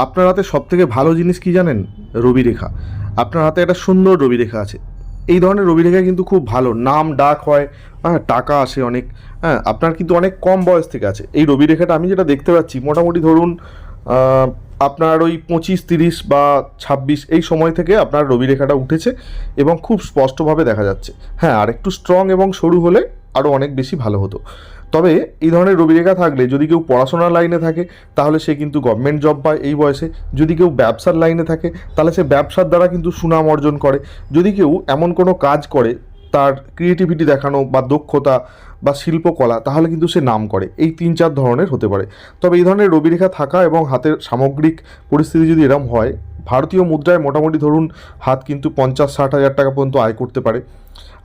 আপনার হাতে সব থেকে ভালো জিনিস কি জানেন? রবি রেখা আপনার হাতে একটা সুন্দর রবি রেখা আছে। এই ধরনের রবি রেখা কিন্তু খুব ভালো। নাম ডাক হয় হ্যাঁ টাকা আসে অনেক হ্যাঁ আপনার কিন্তু অনেক কম বয়স থেকে আছে। এই রবি রেখাটা আমি যেটা দেখতে পাচ্ছি, মোটামুটি ধরুন আপনার ওই পঁচিশ, তিরিশ বা ছাব্বিশ এই সময় থেকে আপনার রবি রেখাটা উঠেছে এবং খুব স্পষ্টভাবে দেখা যাচ্ছে। হ্যাঁ আর একটু স্ট্রং এবং সরু হলে আরও অনেক বেশি ভালো হতো। তবে এই ধরনের রবিরেখা থাকলে যদি কেউ পড়াশোনার লাইনে থাকে, তাহলে সে কিন্তু গভর্নমেন্ট জব পায় এই বয়সে। যদি কেউ ব্যবসার লাইনে থাকে, তাহলে সে ব্যবসার দ্বারা কিন্তু সুনাম অর্জন করে। যদি কেউ এমন কোনো কাজ করে, তার ক্রিয়েটিভিটি দেখানো বা দক্ষতা বা শিল্পকলা, তাহলে কিন্তু সে নাম করে। এই তিন চার ধরনের হতে পারে। তবে এই ধরনের রবিরেখা থাকা এবং হাতের সামগ্রিক পরিস্থিতি যদি এরম হয়, ভারতীয় মুদ্রায় মোটামুটি ধরুন হাত কিন্তু পঞ্চাশ ষাট হাজার টাকা পর্যন্ত আয় করতে পারে।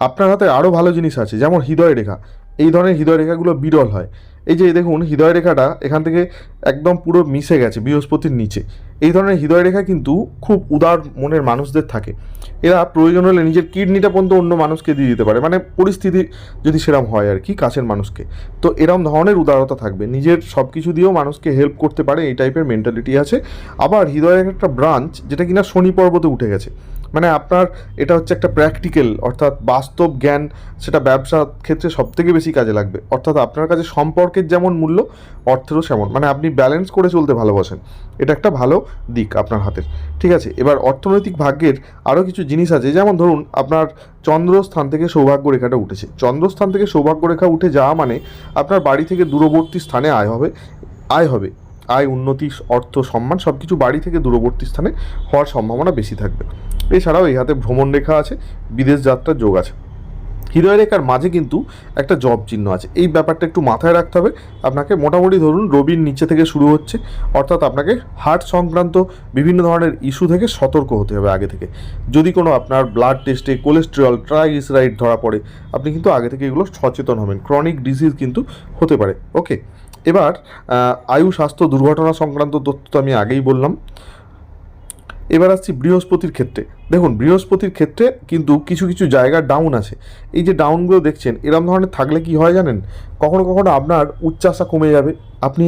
আপনার হাতে আরও ভালো জিনিস আছে, যেমন হৃদয় রেখা। এই ধরনের হৃদয় রেখাগুলো বিরল হয়। এই যে দেখুন হৃদয় রেখাটা এখান থেকে একদম পুরো মিশে গেছে বৃহস্পতির নিচে। এই ধরনের হৃদয় রেখা কিন্তু খুব উদার মনের মানুষদের থাকে। এরা প্রয়োজন হলে নিজের কিডনিটা পর্যন্ত অন্য মানুষকে দিয়ে দিতে পারে। মানে পরিস্থিতি যদি সেরম হয় আর কি, কাছের মানুষকে। তো এরম ধরনের উদারতা থাকবে। নিজের সব কিছু দিয়েও মানুষকে হেল্প করতে পারে, এই টাইপের মেন্টালিটি আছে। আবার হৃদয়ের একটা ব্রাঞ্চ যেটা কিনা শনি পর্বতে উঠে গেছে। মানে আপনার এটা হচ্ছে একটা প্র্যাকটিক্যাল অর্থাৎ বাস্তব জ্ঞান, সেটা ব্যবসা ক্ষেত্রে সব থেকে বেশি কাজে লাগবে। অর্থাৎ আপনার কাছে সম্পর্কের যেমন মূল্য, অর্থেরও সেমন। মানে আপনি ব্যালেন্স করে চলতে ভালোবাসেন। এটা একটা ভালো দিক আপনার হাতের। ঠিক আছে? এবার অর্থনৈতিক ভাগ্যের আরও কিছু জিনিস আছে। যেমন ধরুন, আপনার চন্দ্রস্থান থেকে সৌভাগ্য রেখাটা উঠেছে। চন্দ্রস্থান থেকে সৌভাগ্য রেখা উঠে যাওয়া মানে আপনার বাড়ি থেকে দূরবর্তী স্থানে আয় হবে আয় হবে। আয়, উন্নতি, অর্থ, সম্মান সব কিছু বাড়ি থেকে দূরবর্তী স্থানে হওয়ার সম্ভাবনা বেশি থাকবে। এছাড়াও এই হাতে ভ্রমণ রেখা আছে, বিদেশ যাত্রার যোগ আছে। হৃদয় রেখার মাঝে কিন্তু একটা জব চিহ্ন আছে। এই ব্যাপারটা একটু মাথায় রাখতে হবে। আপনাকে মোটামুটি ধরুন রবির নিচে থেকে শুরু হচ্ছে, অর্থাৎ আপনাকে হার্ট সংক্রান্ত বিভিন্ন ধরনের ইস্যু থেকে সতর্ক হতে হবে আগে থেকে। যদি কোনো আপনার ব্লাড টেস্টে কোলেস্টেরল, ট্রাইগ্লিসারাইড ধরা পড়ে, আপনি কিন্তু আগে থেকে এগুলো সচেতন হবেন। ক্রনিক ডিজিজ কিন্তু হতে পারে। ওকে, এবার আয়ু স্বাস্থ্য দুর্ঘটনা সংক্রান্ত তথ্য তো আমি আগেই বললাম। এবার আসছি বৃহস্পতির ক্ষেত্রে। দেখুন, বৃহস্পতির ক্ষেত্রে কিন্তু কিছু কিছু জায়গা ডাউন আছে। এই যে ডাউনগুলো দেখছেন, এরম ধরনের থাকলে কি হয় জানেন? কখনো কখনো আপনার উচ্চাশা কমে যাবে। আপনি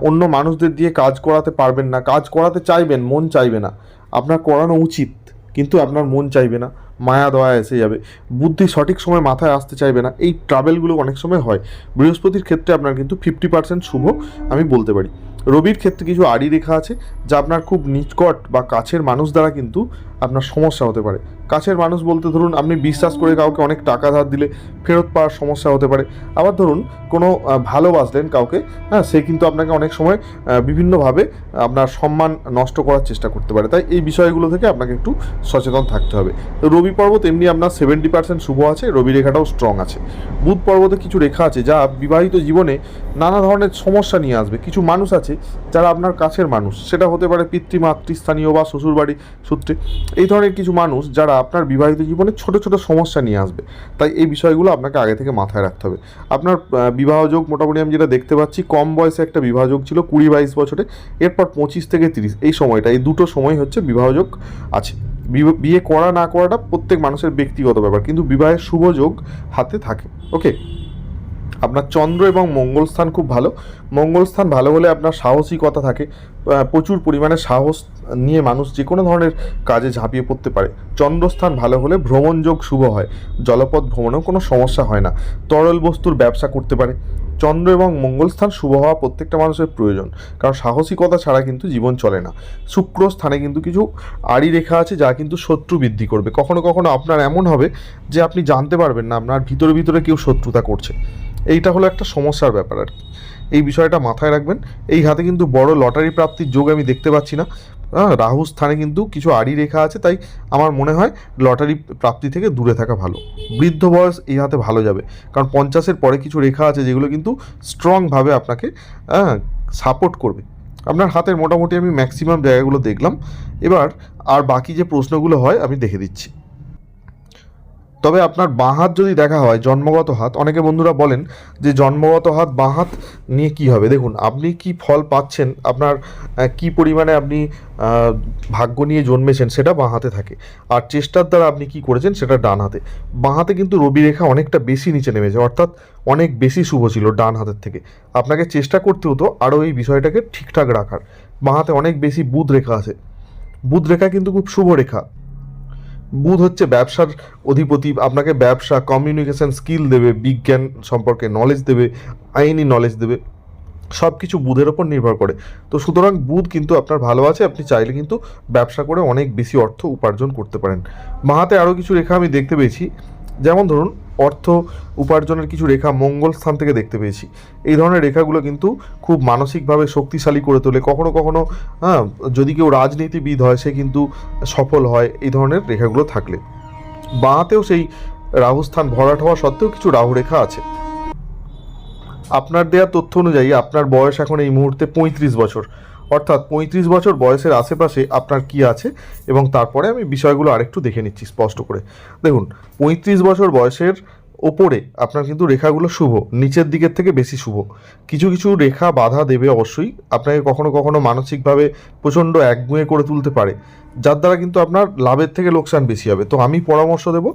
অন্য মানুষদের দিয়ে কাজ করাতে পারবেন না। কাজ করাতে চাইবেন, মন চাইবে না। আপনার করানো উচিত, কিন্তু আপনার মন চাইবে না। মায়া, দয়া এসে যাবে। বুদ্ধি সঠিক সময় মাথায় আসতে চাইবে না। এই ট্রাভেলগুলো অনেক সময় হয়। বৃহস্পতির ক্ষেত্রে আপনার কিন্তু ফিফটি পার্সেন্ট শুভ, আমি বলতে পারি। রবির ক্ষেত্রে কিছু আড়ি রেখা আছে, যা আপনার খুব নিকট বা কাছের মানুষ দ্বারা কিন্তু আপনার সমস্যা হতে পারে। কাছের মানুষ বলতে ধরুন আপনি বিশ্বাস করে কাউকে অনেক টাকা ধার দিলে ফেরত পাওয়ার সমস্যা হতে পারে। আবার ধরুন কোনো ভালোবাসলেন কাউকে হ্যাঁ সে কিন্তু আপনাকে অনেক সময় বিভিন্নভাবে আপনার সম্মান নষ্ট করার চেষ্টা করতে পারে। তাই এই বিষয়গুলো থেকে আপনাকে একটু সচেতন থাকতে হবে। রবি পর্বত এমনি আপনার সেভেন্টি পার্সেন্ট শুভ আছে, রবি রেখাটাও স্ট্রং আছে। বুধ পর্বতে কিছু রেখা আছে যা বিবাহিত জীবনে নানা ধরনের সমস্যা নিয়ে আসবে। কিছু মানুষ আছে যারা আপনার কাছের মানুষ। সেটা হতে পারে পিতৃমাতৃস্থানীয় বা শ্বশুরবাড়ি সূত্রে। এই ধরনের কিছু মানুষ যারা আপনার বিবাহিত জীবনে ছোট ছোট সমস্যা নিয়ে আসবে, তাই এই বিষয়গুলো আপনাকে আগে থেকে মাথায় রাখতে হবে। আপনার বিবাহযোগ মোটামুটি আমি যেটা দেখতে পাচ্ছি, কম বয়সে একটা বিবাহযোগ ছিল কুড়ি বাইশ বছরে, এরপর পঁচিশ থেকে তিরিশ, এই সময়টা, এই দুটো সময় হচ্ছে বিবাহযোগ আছে। বিয়ে করা না করাটা প্রত্যেক মানুষের ব্যক্তিগত ব্যাপার, কিন্তু বিবাহের শুভ যোগ হাতে থাকে ওকে আপনার চন্দ্র এবং মঙ্গল স্থান খুব ভালো। মঙ্গল স্থান ভালো হলে আপনার সাহসিকতা থাকে। প্রচুর পরিমাণে সাহস নিয়ে মানুষ যে কোনো ধরনের কাজে ঝাঁপিয়ে পড়তে পারে। চন্দ্রস্থান ভালো হলে ভ্রমণযোগ শুভ হয়। জলপথ ভ্রমণেও কোনো সমস্যা হয় না। তরল বস্তুর ব্যবসা করতে পারে। চন্দ্র এবং মঙ্গলস্থান শুভ হওয়া প্রত্যেকটা মানুষের প্রয়োজন। কারণ সাহসিকতা ছাড়া কিন্তু জীবন চলে না। শুক্র স্থানে কিন্তু কিছু আড়ি রেখা আছে যা কিন্তু শত্রু বৃদ্ধি করবে। কখনো কখনো আপনার এমন হবে যে আপনি জানতে পারবেন না, আপনার ভিতরে ভিতরে কেউ শত্রুতা করছে। এইটা হলো একটা সমস্যার ব্যাপার আর কি। এই বিষয়টা মাথায় রাখবেন। এই হাতে কিন্তু বড় লটারি প্রাপ্তির যোগ আমি দেখতে পাচ্ছি না। রাহু স্থানে কিন্তু কিছু আড়ি রেখা আছে, তাই আমার মনে হয় লটারি প্রাপ্তি থেকে দূরে থাকা ভালো। বৃদ্ধ বয়স এই হাতে ভালো যাবে। কারণ পঞ্চাশের পরে কিছু রেখা আছে যেগুলো কিন্তু স্ট্রংভাবে আপনাকে সাপোর্ট করবে। আপনার হাতের মোটামুটি আমি ম্যাক্সিমাম জায়গাগুলো দেখলাম। এবার আর বাকি যে প্রশ্নগুলো হয়, আমি দেখে দিচ্ছি। তবে আপনার বাঁ হাত যদি দেখা হয়, জন্মগত হাত, অনেকে বন্ধুরা বলেন যে জন্মগত হাত, বাঁ হাত নিয়ে কি হবে? দেখুন, আপনি কি ফল পাচ্ছেন, আপনার কি পরিমাণে আপনি ভাগ্য নিয়ে জন্মেছেন, সেটা বাঁ হাতে থাকে। আর চেষ্টার দ্বারা আপনি কি করেছেন, সেটা ডান হাতে। বাঁ হাতে কিন্তু রবি রেখা অনেকটা বেশি নিচে নেমেছে, অর্থাৎ অনেক বেশি শুভ ছিল ডান হাতের থেকে। আপনাকে চেষ্টা করতে হতো আরও এই বিষয়টাকে ঠিকঠাক রাখার। বাঁ হাতে অনেক বেশি বুধ রেখা আছে। বুধ রেখা কিন্তু খুব শুভ রেখা। বুধ হচ্ছে ব্যবসার অধিপতি, আপনাকে ব্যবসা কমিউনিকেশন স্কিল দেবে, বিজ্ঞান সম্পর্কে নলেজ দেবে, আইনি নলেজ দেবে সব কিছু বুধের ওপর নির্ভর করে। তো সুতরাং বুধ কিন্তু আপনার ভালো আছে, আপনি চাইলে কিন্তু ব্যবসা করে অনেক বেশি অর্থ উপার্জন করতে পারেন। মাহাতে আরও কিছু রেখা আমি দেখতে পেয়েছি। যেমন ধরুন, অর্থ উপার্জনের কিছু রেখা মঙ্গল স্থান থেকে দেখতে পেয়েছি। এই ধরনের রেখাগুলো কিন্তু খুব মানসিকভাবে শক্তিশালী করে তোলে। কখনো কখনো হ্যাঁ যদি কেউ রাজনীতিবিদ হয়, সে কিন্তু সফল হয়, এই ধরনের রেখাগুলো থাকলে। বাঁতেও সেই রাহুস্থান ভরাট হওয়া সত্ত্বেও কিছু রাহু রেখা আছে। আপনার দেওয়া তথ্য অনুযায়ী আপনার বয়স এখন এই মুহূর্তে পঁয়ত্রিশ বছর। অর্থাৎ পঁয়ত্রিশ বছর বয়সের আশেপাশে আপনার কি আছে? এবং তারপরে আমি বিষয়গুলো আরেকটু দেখে নিচ্ছি স্পষ্ট করে। দেখুন, পঁয়ত্রিশ বছর বয়সের ওপরে আপনার কিন্তু রেখাগুলো শুভ, নিচের দিকের থেকে বেশি শুভ। কিছু কিছু রেখা বাধা দেবে অবশ্যই, আপনাকে কখনো কখনো মানসিকভাবে প্রচণ্ড একগুঁয়ে করে তুলতে পারে, যার দ্বারা কিন্তু আপনার লাভের থেকে লোকসান বেশি হবে। তো আমি পরামর্শ দেব,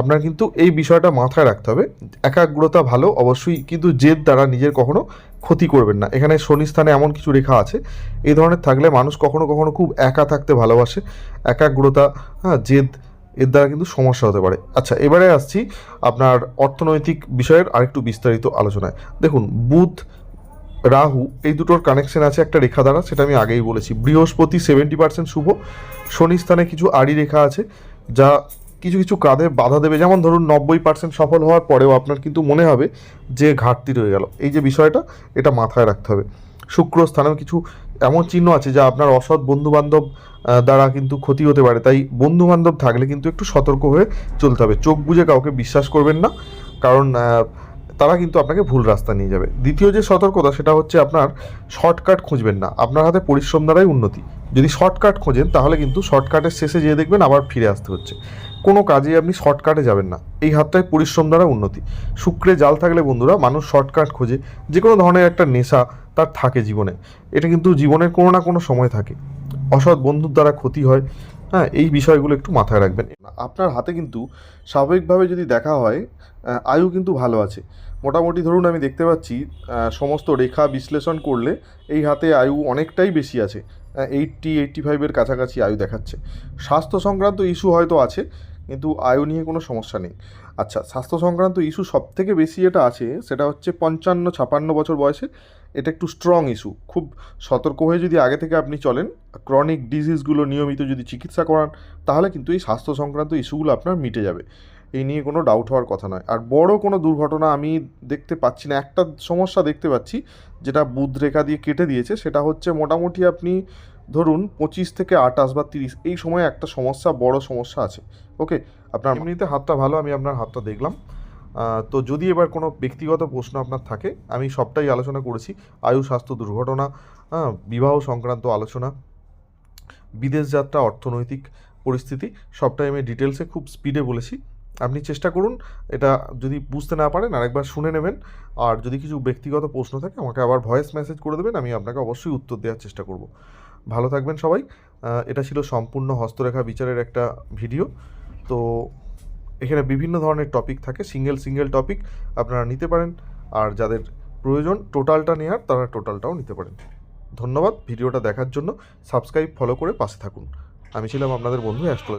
আপনার কিন্তু এই বিষয়টা মাথায় রাখতে হবে, একাগ্রতা ভালো, অবশ্যই কিন্তু জেদ দ্বারা নিজের কখনো ক্ষতি করবেন না। এখানে শনি স্থানে এমন কিছু রেখা আছে, এই ধরনের থাকলে মানুষ কখনো কখনো খুব একা থাকতে ভালোবাসে। একাগ্রতা হ্যাঁ জেদ এর দ্বারা কিন্তু সমস্যা হতে পারে। আচ্ছা এবারে আসছি আপনার অর্থনৈতিক বিষয়ের আরেকটু বিস্তারিত আলোচনায়। দেখুন, বুধ, রাহু এই দুটোর কানেকশন আছে একটা রেখা দ্বারা, সেটা আমি আগেই বলেছি। বৃহস্পতি সেভেন্টি পার্সেন্ট শুভ, শনি স্থানে কিছু আড়ি রেখা আছে, যা কিছু কিছু কাঁধে বাধা দেবে। যেমন ধরুন, নব্বই পার্সেন্ট সফল হওয়ার পরেও আপনার কিন্তু মনে হবে যে ঘাটতি রয়ে গেল। এই যে বিষয়টা, এটা মাথায় রাখতে হবে। শুক্র স্থানেও কিছু এমন চিহ্ন আছে যা আপনার অসৎ বন্ধুবান্ধব দ্বারা কিন্তু ক্ষতি হতে পারে। তাই বন্ধু বান্ধব থাকলে কিন্তু একটু সতর্ক হয়ে চলতে হবে। চোখ বুঝে কাউকে বিশ্বাস করবেন না, কারণ তারা কিন্তু আপনাকে ভুল রাস্তা নিয়ে যাবে। দ্বিতীয় যে সতর্কতা, সেটা হচ্ছে আপনার শর্টকাট খুঁজবেন না। আপনার হাতে পরিশ্রম দ্বারাই উন্নতি। যদি শর্টকাট খোঁজেন, তাহলে কিন্তু শর্টকাটের শেষে যেয়ে দেখবেন আবার ফিরে আসতে হচ্ছে। কোনো কাজে আপনি শর্টকাটে যাবেন না। এই হাতটায় পরিশ্রম দ্বারা উন্নতি। শুক্রে জাল থাকলে বন্ধুরা, মানুষ শর্টকাট খোঁজে। যে কোনো ধরনের একটা নেশা তার থাকে জীবনে। এটা কিন্তু জীবনের কোনো না কোনো সময় থাকে। অসৎ বন্ধুর দ্বারা ক্ষতি হয়। হ্যাঁ এই বিষয়গুলো একটু মাথায় রাখবেন। আপনার হাতে কিন্তু স্বাভাবিকভাবে যদি দেখা হয় আয়ু কিন্তু ভালো আছে। মোটামুটি ধরুন আমি দেখতে পাচ্ছি সমস্ত রেখা বিশ্লেষণ করলে এই হাতে আয়ু অনেকটাই বেশি আছে। এইটটি এইটটি ফাইভের কাছাকাছি আয়ু দেখাচ্ছে। স্বাস্থ্য সংক্রান্ত ইস্যু হয়তো আছে কিন্তু আয়ু নিয়ে কোনো সমস্যা নেই। আচ্ছা স্বাস্থ্য সংক্রান্ত ইস্যু সব থেকে বেশি যেটা আছে, সেটা হচ্ছে পঞ্চান্ন, ছাপান্ন বছর বয়সে, এটা একটু স্ট্রং ইস্যু খুব সতর্ক হয়ে যদি আগে থেকে আপনি চলেন ক্রনিক ডিজিজগুলো নিয়মিত যদি চিকিৎসা করান, তাহলে কিন্তু এই স্বাস্থ্য সংক্রান্ত ইস্যুগুলো আপনার মিটে যাবে। এই নিয়ে কোনো ডাউট হওয়ার কথা নয়। আর বড় কোনো দুর্ঘটনা আমি দেখতে পাচ্ছি না, একটা সমস্যা দেখতে পাচ্ছি, যেটা বুধ রেখা দিয়ে কেটে দিয়েছে, সেটা হচ্ছে মোটামুটি আপনি ধরুন পঁচিশ থেকে আটাশ বা তিরিশ এই সময় একটা সমস্যা বড় সমস্যা আছে ওকে আপনার এমনিতে হাতটা ভালো আমি আপনার হাতটা দেখলাম। তো যদি এবার কোনো ব্যক্তিগত প্রশ্ন আপনার থাকে আমি সবটাই আলোচনা করেছি। আয়ু স্বাস্থ্য দুর্ঘটনা হ্যাঁ, বিবাহ সংক্রান্ত আলোচনা বিদেশ যাত্রা অর্থনৈতিক পরিস্থিতি সবটাই আমি ডিটেলসে খুব স্পিডে বলেছি। আপনি চেষ্টা করুন এটা যদি বুঝতে না পারেন আরেকবার শুনে নেবেন। আর যদি কিছু ব্যক্তিগত প্রশ্ন থাকে আমাকে আবার ভয়েস মেসেজ করে দেবেন আমি আপনাকে অবশ্যই উত্তর দেওয়ার চেষ্টা করব। ভালো থাকবেন সবাই। এটা ছিল সম্পূর্ণ হস্তরেখা বিচারের একটা ভিডিও। তো এখানে বিভিন্ন ধরনের টপিক থাকে সিঙ্গেল সিঙ্গেল টপিক আপনারা নিতে পারেন। আর যাদের প্রয়োজন টোটালটা নেওয়ার তারা টোটালটাও নিতে পারেন। ধন্যবাদ, ভিডিওটা দেখার জন্য। সাবস্ক্রাইব ফলো করে পাশে থাকুন। আমি ছিলাম আপনাদের বন্ধু অ্যাস্ট্রো